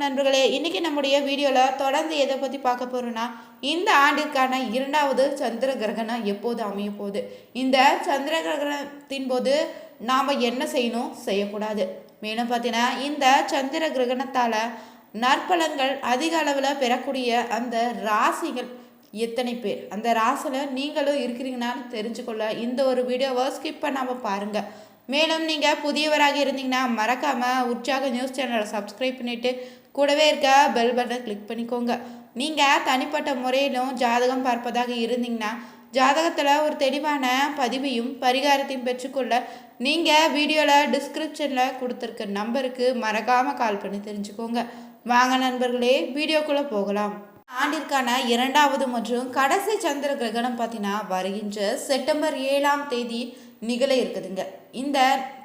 நண்பர்களே. இன்றைக்கி நம்முடைய வீடியோவில் தொடர்ந்து எதை பற்றி பார்க்க போகிறோன்னா இந்த ஆண்டிற்கான இரண்டாவது சந்திர கிரகணம் எப்போது அமைய போகுது? இந்த சந்திர கிரகணத்தின் போது நாம் என்ன செய்யணும்? செய்யக்கூடாது. மேலும் பார்த்தீங்கன்னா இந்த சந்திர கிரகணத்தால் நற்பலங்கள் அதிக அளவில் பெறக்கூடிய அந்த ராசிகள் எத்தனை பேர்? அந்த ராசியில் நீங்களும் இருக்கிறீங்கன்னு தெரிஞ்சுக்கொள்ள இந்த ஒரு வீடியோவை ஸ்கிப் பண்ணாமல் பாருங்கள் மேலும் நீங்கள் புதியவராக இருந்தீங்கன்னா மறக்காமல் உற்சாக நியூஸ் சேனலை சப்ஸ்கிரைப் பண்ணிவிட்டு கூடவே இருக்க பெல் பட்டனை கிளிக் பண்ணிக்கோங்க. நீங்கள் தனிப்பட்ட முறையிலும் ஜாதகம் பார்ப்பதாக இருந்தீங்கன்னா ஜாதகத்தில் ஒரு தெளிவான பதிவையும் பரிகாரத்தையும் பெற்றுக்கொள்ள நீங்கள் வீடியோவில் டிஸ்கிரிப்ஷனில் கொடுத்துருக்க நம்பருக்கு மறக்காமல் கால் பண்ணி தெரிஞ்சுக்கோங்க. வாங்க நண்பர்களே வீடியோக்குள்ளே போகலாம். ஆண்டிற்கான இரண்டாவது மற்றும் கடைசி சந்திர கிரகணம் பார்த்தீங்கன்னா வருகின்ற செப்டம்பர் ஏழாம் தேதி நிகழ இருக்குதுங்க. இந்த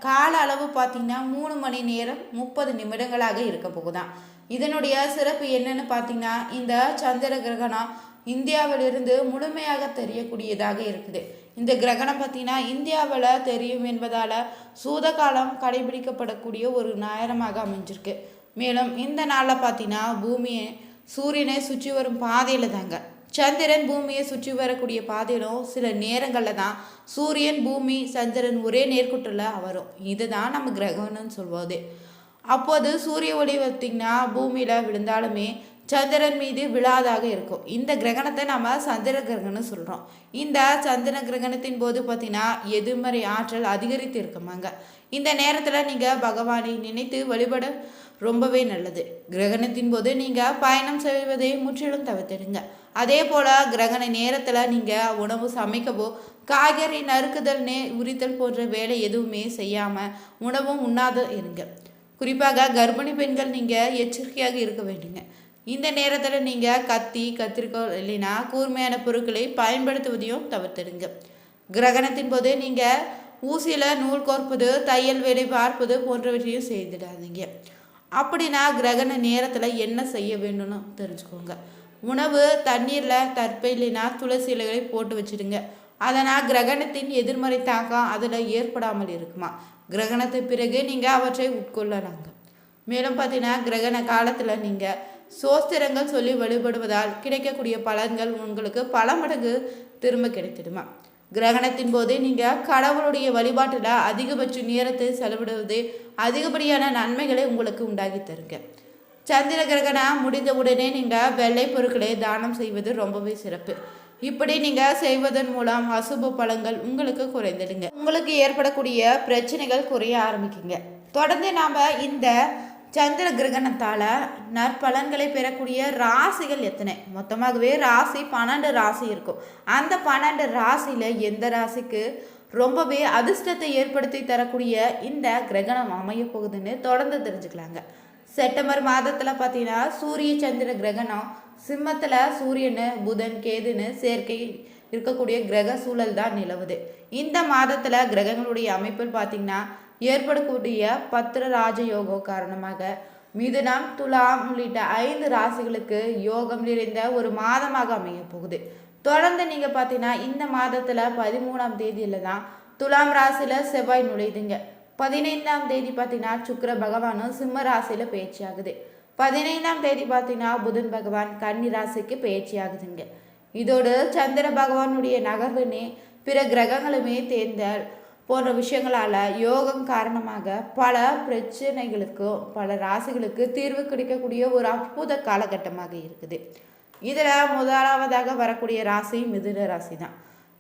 கால அளவு பார்த்தீங்கன்னா மூணு மணி நேரம் முப்பது நிமிடங்களாக இருக்க போகுதான் இதனுடைய சிறப்பு என்னன்னு பார்த்தீங்கன்னா இந்த சந்திர கிரகணம் இந்தியாவிலிருந்து முழுமையாக தெரியக்கூடியதாக இருக்குது. இந்த கிரகணம் பார்த்தீங்கன்னா இந்தியாவில் தெரியும் என்பதால் சூதகாலம் கடைபிடிக்கப்படக்கூடிய ஒரு நேரமாக அமைஞ்சிருக்கு. மேலும் இந்த நாளில் பார்த்தீங்கன்னா பூமியை சூரியனை சுற்றி வரும் பாதையில் தாங்க சந்திரன் பூமியை சுற்றி வரக்கூடிய பாதையிலும் சில நேரங்களில் தான் சூரியன் பூமி சந்திரன் ஒரே நேர்குட்டில் வரும். இதுதான் நம்ம கிரகணம்னு சொல்வது. அப்போது சூரிய ஒளி பார்த்திங்கன்னா பூமியில் விழுந்தாலுமே சந்திரன் மீது விழாதாக இருக்கும். இந்த கிரகணத்தை நம்ம சந்திர கிரகணம் சொல்கிறோம் இந்த சந்திர கிரகணத்தின் போது பார்த்திங்கன்னா எதிர்மறை ஆற்றல் அதிகரித்து இருக்குமாங்க. இந்த நேரத்தில் நீங்கள் பகவானை நினைத்து வழிபட ரொம்பவே நல்லது. கிரகணத்தின் போது நீங்கள் பயணம் செய்வதை முற்றிலும் தவிர்த்திடுங்க. அதே போல் கிரகண நேரத்தில் நீங்கள் உணவு சமைக்கவோ காய்கறி நறுக்குதல் நே உரித்தல் போன்ற வேலை எதுவுமே செய்யாமல் உணவும் உண்ணாத இருங்க. குறிப்பாக கர்ப்பிணி பெண்கள் நீங்கள் எச்சரிக்கையாக இருக்க வேண்டுங்க. இந்த நேரத்தில் நீங்கள் கத்தி கத்திரிக்கோள் இல்லைன்னா கூர்மையான பொருட்களை பயன்படுத்துவதையும் தவிர்த்திடுங்க. கிரகணத்தின் போது நீங்கள் ஊசியில் நூல் கோர்ப்பது தையல் வேலை பார்ப்பது போன்றவற்றையும் செய்திடாதீங்க. அப்படின்னா கிரகண நேரத்தில் என்ன செய்ய வேண்டும்னு தெரிஞ்சுக்கோங்க. உணவு தண்ணீரில் தற்பை துளசி இலைகளை போட்டு வச்சுடுங்க. அதனால் கிரகணத்தின் எதிர்மறை தாக்கம் அதில் ஏற்படாமல் இருக்குமா? கிரகணத்து பிறகு நீங்கள் அவற்றை உட்கொள்ளலாங்க. மேலும் பார்த்தீங்கன்னா கிரகண காலத்தில் நீங்கள் சோஸ்திரங்கள் சொல்லி வழிபடுவதால் கிடைக்கக்கூடிய பலன்கள் உங்களுக்கு பல மடங்கு திரும்ப கிடைத்திடுமா? கிரகணத்தின் போது நீங்கள் கடவுளுடைய வழிபாட்டில் அதிகபட்ச நேரத்தை செலவிடுவது அதிகப்படியான நன்மைகளை உங்களுக்கு உண்டாகி தருங்க. சந்திர கிரகணம் முடிந்த உடனே நீங்கள் வெள்ளை பொருட்களை தானம் செய்வது ரொம்பவே சிறப்பு. இப்படி நீங்கள் செய்வதன் மூலம் அசுப பலங்கள் உங்களுக்கு குறைந்துடுங்க. உங்களுக்கு ஏற்படக்கூடிய பிரச்சனைகள் குறைய ஆரம்பிக்குங்க. தொடர்ந்து நாம் இந்த சந்திர கிரகணத்தால் நற்பலன்களை பெறக்கூடிய ராசிகள் எத்தனை? மொத்தமாகவே ராசி பன்னெண்டு ராசி இருக்கும். அந்த பன்னெண்டு ராசியில் எந்த ராசிக்கு ரொம்பவே அதிர்ஷ்டத்தை ஏற்படுத்தி தரக்கூடிய இந்த கிரகணம் அமைய போகுதுன்னு தொடர்ந்து தெரிஞ்சுக்கலாங்க. செப்டம்பர் மாதத்தில் பார்த்தீங்கன்னா சூரிய சந்திர கிரகணம் சிம்மத்தில் சூரியனு புதன் கேதுன்னு சேர்க்கை இருக்கக்கூடிய கிரக சூழல் தான் நிலவுது. இந்த மாதத்தில் கிரகங்களுடைய அமைப்பில் பார்த்தீங்கன்னா ஏற்படக்கூடிய பத்திர ராஜ யோகம் காரணமாக மிதுனம் துலாம் உள்ளிட்ட ஐந்து ராசிகளுக்கு யோகம் நிறைந்த ஒரு மாதமாக அமைய போகுது. தொடர்ந்து நீங்கள் பார்த்தீங்கன்னா இந்த மாதத்தில் பதிமூணாம் தேதியில் தான் துலாம் ராசியில் செவ்வாய் நுழையுதுங்க. பதினைந்தாம் தேதி பார்த்தீங்கன்னா சுக்கர பகவானும் சிம்ம ராசியில் பயிற்சி ஆகுது. பதினைந்தாம் தேதி பார்த்தீங்கன்னா புதன் பகவான் கன்னி ராசிக்கு பயிற்சி ஆகுதுங்க. இதோடு சந்திர பகவானுடைய நகர்வுனே பிற கிரகங்களுமே தேர்ந்தால் போன்ற விஷயங்களால் யோகம் காரணமாக பல பிரச்சனைகளுக்கும் பல ராசிகளுக்கு தீர்வு கிடைக்கக்கூடிய ஒரு அற்புத காலகட்டமாக இருக்குது. இதில் முதலாவதாக வரக்கூடிய ராசி மிதுன ராசி தான்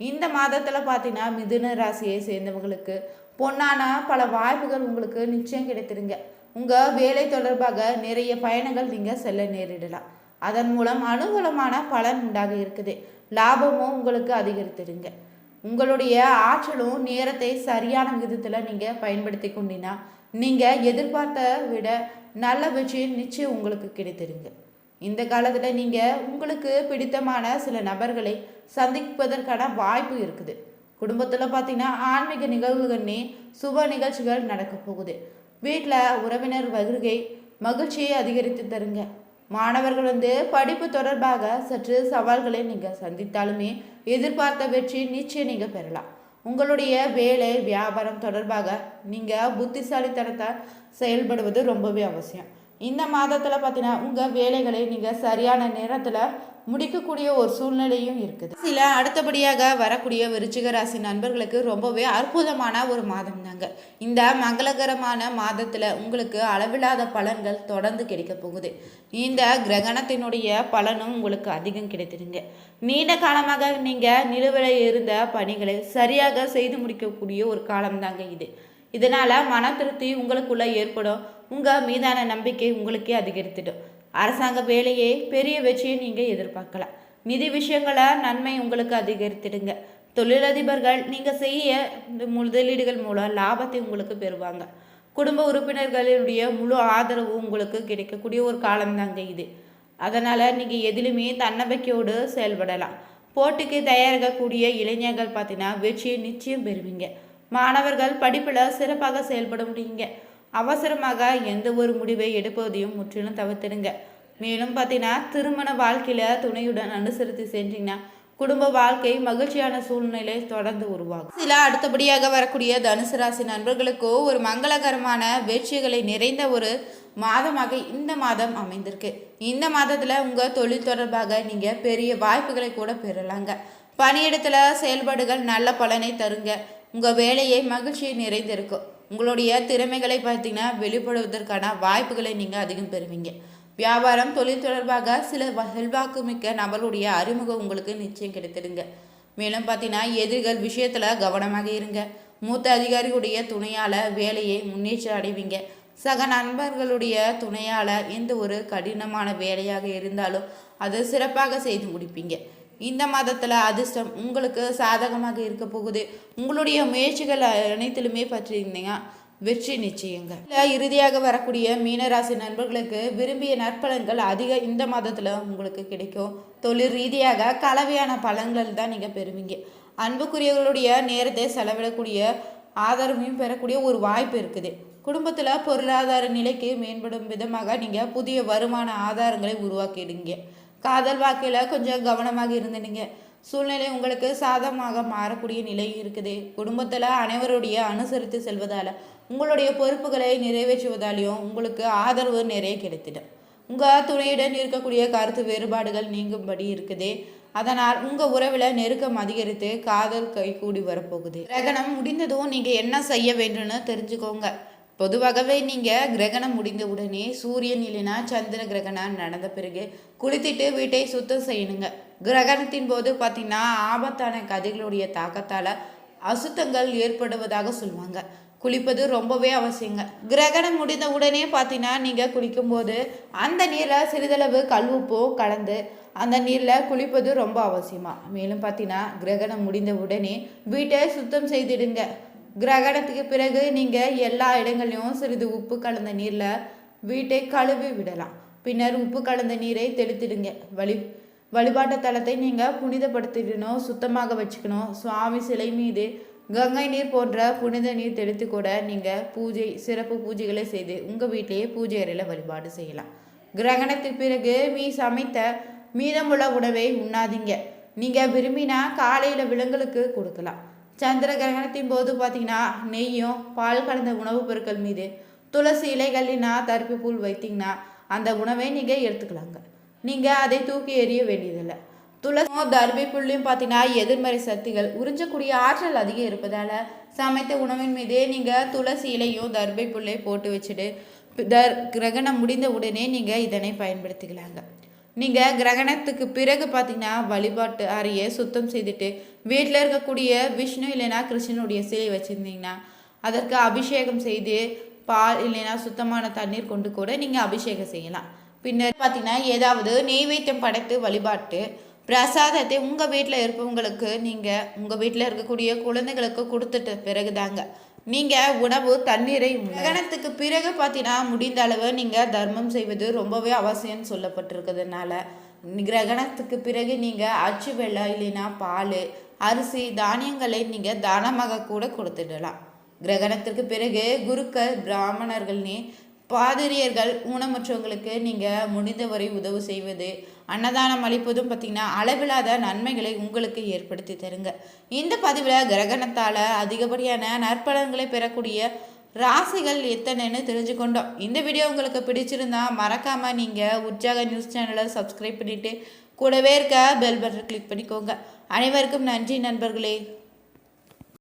இந்த மாதத்தில் பார்த்தீங்கன்னா மிதுன ராசியை சேர்ந்தவங்களுக்கு பொன்னான பல வாய்ப்புகள் உங்களுக்கு நிச்சயம் கிடைத்திருங்க. உங்கள் வேலை தொடர்பாக நிறைய பயணங்கள் நீங்கள் செல்ல நேரிடலாம். அதன் மூலம் அனுகூலமான பலன் உண்டாக இருக்குது. லாபமும் உங்களுக்கு அதிகரித்திருங்க உங்களுடைய ஆற்றலும் நேரத்தை சரியான விதத்தில் நீங்கள் பயன்படுத்தி கொண்டீங்கன்னா நீங்கள் எதிர்பார்த்த விட நல்ல வெற்றியும் நிச்சயம் உங்களுக்கு கிடைத்திருங்க. இந்த காலத்தில் நீங்கள் உங்களுக்கு பிடித்தமான சில நபர்களை சந்திப்பதற்கான வாய்ப்பு இருக்குது. குடும்பத்தில் பார்த்தீங்கன்னா ஆன்மீக நிகழ்வுகள்னே சுப நிகழ்ச்சிகள் நடக்க போகுது. வீட்டில் உறவினர் வருகை மகிழ்ச்சியை அதிகரித்து தருங்க. மாணவர்கள் வந்து படிப்பு தொடர்பாக சற்று சவால்களை நீங்கள் சந்தித்தாலுமே எதிர்பார்த்த வெற்றி நிச்சயம் நீங்கள் பெறலாம். உங்களுடைய வேலை வியாபாரம் தொடர்பாக நீங்கள் புத்திசாலித்தனத்தை செயல்படுவது ரொம்பவே அவசியம். இந்த மாதத்தில் பார்த்தீங்கன்னா உங்கள் வேலைகளை நீங்கள் சரியான நேரத்தில் முடிக்கக்கூடிய ஒரு சூழ்நிலையும் இருக்குது. சில அடுத்தபடியாக வரக்கூடிய விருச்சிக ராசி நண்பர்களுக்கு ரொம்பவே அற்புதமான ஒரு மாதம் தாங்க. இந்த மங்களகரமான மாதத்தில் உங்களுக்கு அளவில்லாத பலன்கள் தொடர்ந்து கிடைக்க போகுது. இந்த கிரகணத்தினுடைய பலனும் உங்களுக்கு அதிகம் கிடைத்திருங்க நீண்ட காலமாக நீங்கள் நிலுவையில் இருந்த பணிகளை சரியாக செய்து முடிக்கக்கூடிய ஒரு காலம் தாங்க இது. இதனால் மன திருப்தி உங்களுக்குள்ள ஏற்படும். உங்கள் மீதான நம்பிக்கை உங்களுக்கே அதிகரித்துடும். அரசாங்க வேலையே பெரிய வெற்றியை நீங்கள் எதிர்பார்க்கலாம். நிதி விஷயங்கள நன்மை உங்களுக்கு அதிகரித்திடுங்க. தொழிலதிபர்கள் நீங்கள் செய்ய இந்த முதலீடுகள் மூலம் லாபத்தை உங்களுக்கு பெறுவாங்க. குடும்ப உறுப்பினர்களுடைய முழு ஆதரவு உங்களுக்கு கிடைக்கக்கூடிய ஒரு காலம்தாங்க இது. அதனால் நீங்கள் எதிலுமே தன்னம்பிக்கையோடு செயல்படலாம். போட்டிக்கு தயாரிக்கக்கூடிய இளைஞர்கள் பார்த்தீங்கன்னா வெற்றியை நிச்சயம் பெறுவீங்க. மாணவர்கள் படிப்பில் சிறப்பாக செயல்பட முடியுங்க. அவசரமாக எந்த ஒரு முடிவை எடுப்பதையும் முற்றிலும் தவிர்த்துடுங்க. மேலும் பார்த்தீங்கன்னா திருமண வாழ்க்கையில் துணையுடன் அனுசரித்து சென்றீங்கன்னா குடும்ப வாழ்க்கை மகிழ்ச்சியான சூழ்நிலை தொடர்ந்து உருவாகும். சில அடுத்தபடியாக வரக்கூடிய தனுசு ராசி நண்பர்களுக்கோ ஒரு மங்களகரமான வெற்றிகளை நிறைந்த ஒரு மாதமாக இந்த மாதம் அமைந்திருக்கு. இந்த மாதத்தில் உங்கள் தொழில் தொடர்பாக நீங்கள் பெரிய வாய்ப்புகளை கூட பெறலாங்க. பணியிடத்தில் செயல்பாடுகள் நல்ல பலனை தருங்க. உங்கள் வேலையை மகிழ்ச்சியை நிறைந்திருக்கும். உங்களுடைய திறமைகளை பார்த்தீங்கன்னா வெளிப்படுவதற்கான வாய்ப்புகளை நீங்கள் அதிகம் பெறுவீங்க. வியாபாரம் தொழில் தொடர்பாக சில செல்வாக்கு மிக்க நபருடைய அறிமுகம் உங்களுக்கு நிச்சயம் கிடைத்திடுங்க. மேலும் பார்த்தீங்கன்னா எதிரிகள் விஷயத்தில் கவனமாக இருங்க. மூத்த அதிகாரிகளுடைய துணையால் வேலையை முன்னேற்றம் அடைவீங்க. சக நண்பர்களுடைய துணையால் எந்த ஒரு கடினமான வேலையாக இருந்தாலும் அதை சிறப்பாக செய்து முடிப்பீங்க. இந்த மாதத்தில் அதிர்ஷ்டம் உங்களுக்கு சாதகமாக இருக்க போகுது. உங்களுடைய முயற்சிகள் அனைத்திலுமே பற்றியிருந்தீங்க வெற்றி நிச்சயங்க இறுதியாக வரக்கூடிய மீனராசி நண்பர்களுக்கு விரும்பிய நற்பலன்கள் அதிக இந்த மாதத்தில் உங்களுக்கு கிடைக்கும். தொழில் ரீதியாக கலவையான பலன்கள் தான் நீங்கள் பெறுவீங்க. அன்புக்குரியவர்களுடைய நேரத்தை செலவிடக்கூடிய ஆதரவையும் பெறக்கூடிய ஒரு வாய்ப்பு இருக்குது. குடும்பத்தில் பொருளாதார நிலைக்கு மேம்படும் விதமாக நீங்கள் புதிய வருமான ஆதாரங்களை உருவாக்கிடுங்க. காதல் வாக்கில் கொஞ்சம் கவனமாக இருந்துடுங்க சூழ்நிலை உங்களுக்கு சாதகமாக மாறக்கூடிய நிலை இருக்குது. குடும்பத்தில் அனைவருடைய அனுசரித்து செல்வதால் உங்களுடைய பொறுப்புகளை நிறைவேற்றுவதாலையும் உங்களுக்கு ஆதரவு நிறைய கிடைத்திடும். உங்கள் துணையுடன் இருக்கக்கூடிய கருத்து வேறுபாடுகள் நீங்கும்படி இருக்குது. அதனால் உங்கள் உறவில் நெருக்கம் அதிகரித்து காதல் கை கூடி வரப்போகுது. கிரகணம் முடிந்ததும் நீங்கள் என்ன செய்ய வேண்டும்னு தெரிஞ்சுக்கோங்க. பொதுவாகவே நீங்கள் கிரகணம் முடிந்த உடனே சூரியன் இல்லைனா சந்திர கிரகணம் நடந்த பிறகு குளித்துட்டு வீட்டை சுத்தம் செய்யணுங்க. கிரகணத்தின் போது பார்த்தீங்கன்னா ஆபத்தான கதைகளுடைய தாக்கத்தால் அசுத்தங்கள் ஏற்படுவதாக சொல்லுவாங்க. குளிப்பது ரொம்பவே அவசியங்க. கிரகணம் முடிந்த உடனே பார்த்தீங்கன்னா நீங்கள் குளிக்கும்போது அந்த நீரில் சிறிதளவு கல்வுப்போ கலந்து அந்த நீரில் குளிப்பது ரொம்ப அவசியமாக மேலும் பார்த்தீங்கன்னா கிரகணம் முடிந்த உடனே வீட்டை சுத்தம் செய்திடுங்க. கிரகணத்துக்கு பிறகு நீங்கள் எல்லா இடங்கள்லையும் சிறிது உப்பு கலந்த நீரில் வீட்டை கழுவி விடலாம். பின்னர் உப்பு கலந்த நீரை தெளித்திடுங்க. வழி வழிபாட்டு தலத்தை நீங்கள் புனிதப்படுத்திடணும் சுத்தமாக வச்சுக்கணும். சுவாமி சிலை மீது கங்கை நீர் போன்ற புனித நீர் தெளித்து கூட நீங்கள் பூஜை சிறப்பு பூஜைகளை செய்து உங்கள் வீட்டிலேயே பூஜை அறையில் வழிபாடு செய்யலாம். கிரகணத்துக்கு பிறகு மீ சமைத்த மீதமுள்ள உணவை உண்ணாதீங்க. நீங்கள் விரும்பினா காலையில் விலங்குகளுக்கு கொடுக்கலாம். சந்திர கிரகணத்தின் போது பார்த்தீங்கன்னா நெய்யும் பால் கலந்த உணவுப் பொருட்கள் மீது துளசி இலைகள்னா தருப்பு பூல் வைத்தீங்கன்னா அந்த உணவை நீங்கள் எடுத்துக்கலாங்க. நீங்கள் அதை தூக்கி எறிய வேண்டியதில்லை. துளசும் தர்பி புள்ளியும் பார்த்தீங்கன்னா எதிர்மறை சக்திகள் உறிஞ்சக்கூடிய ஆற்றல் அதிகம் இருப்பதால் சமைத்த உணவின் மீதே நீங்கள் துளசி இலையும் தர்பை புள்ளையும் போட்டு வச்சுட்டு தர் கிரகணம் முடிந்த உடனே நீங்கள் இதனை பயன்படுத்திக்கலாங்க. நீங்கள் கிரகணத்துக்கு பிறகு பார்த்தீங்கன்னா வழிபாட்டு அறையை சுத்தம் செய்துட்டு வீட்டில் இருக்கக்கூடிய விஷ்ணு இல்லைன்னா கிருஷ்ணனுடைய சிலை வச்சுருந்தீங்கன்னா அதற்கு அபிஷேகம் செய்து பால் இல்லைன்னா சுத்தமான தண்ணீர் கொண்டு கூட நீங்கள் அபிஷேகம் செய்யலாம். பின்னர் பார்த்தீங்கன்னா ஏதாவது நெய்வேத்தியம் படைத்து வழிபாட்டு பிரசாதத்தை உங்கள் வீட்டில் இருப்பவங்களுக்கு நீங்கள் உங்கள் வீட்டில் இருக்கக்கூடிய குழந்தைகளுக்கு கொடுத்துட்ட பிறகுதாங்க. நீங்கள் உணவு தண்ணீரை கிரகணத்துக்கு பிறகு பார்த்தீங்கன்னா முடிந்த அளவு நீங்கள் தர்மம் செய்வது ரொம்பவே அவசியம்னு சொல்லப்பட்டிருக்கிறதுனால கிரகணத்துக்கு பிறகு நீங்கள் அச்சு வெள்ளம் இல்லைன்னா பால் அரிசி தானியங்களை நீங்கள் தானமாக கூட கொடுத்துடலாம். கிரகணத்திற்கு பிறகு குருக்கள் பிராமணர்கள்னே பாதிரியர்கள் ஊனமுற்றவங்களுக்கு நீங்கள் முடிந்தவரை உதவு செய்வது அன்னதானம் அளிப்பதும் பார்த்திங்கன்னா அளவில்லாத நன்மைகளை உங்களுக்கு ஏற்படுத்தி தருங்க. இந்த பதிவில் கிரகணத்தால் அதிகப்படியான நற்பலன்களை பெறக்கூடிய ராசிகள் எத்தனைன்னு தெரிஞ்சுக்கொண்டோம். இந்த வீடியோ உங்களுக்கு பிடிச்சிருந்தா மறக்காமல் நீங்கள் உற்சாக நியூஸ் சேனலை சப்ஸ்கிரைப் பண்ணிவிட்டு கூடவே இருக்க பெல் பட்டன் கிளிக் பண்ணிக்கோங்க. அனைவருக்கும் நன்றி நண்பர்களே.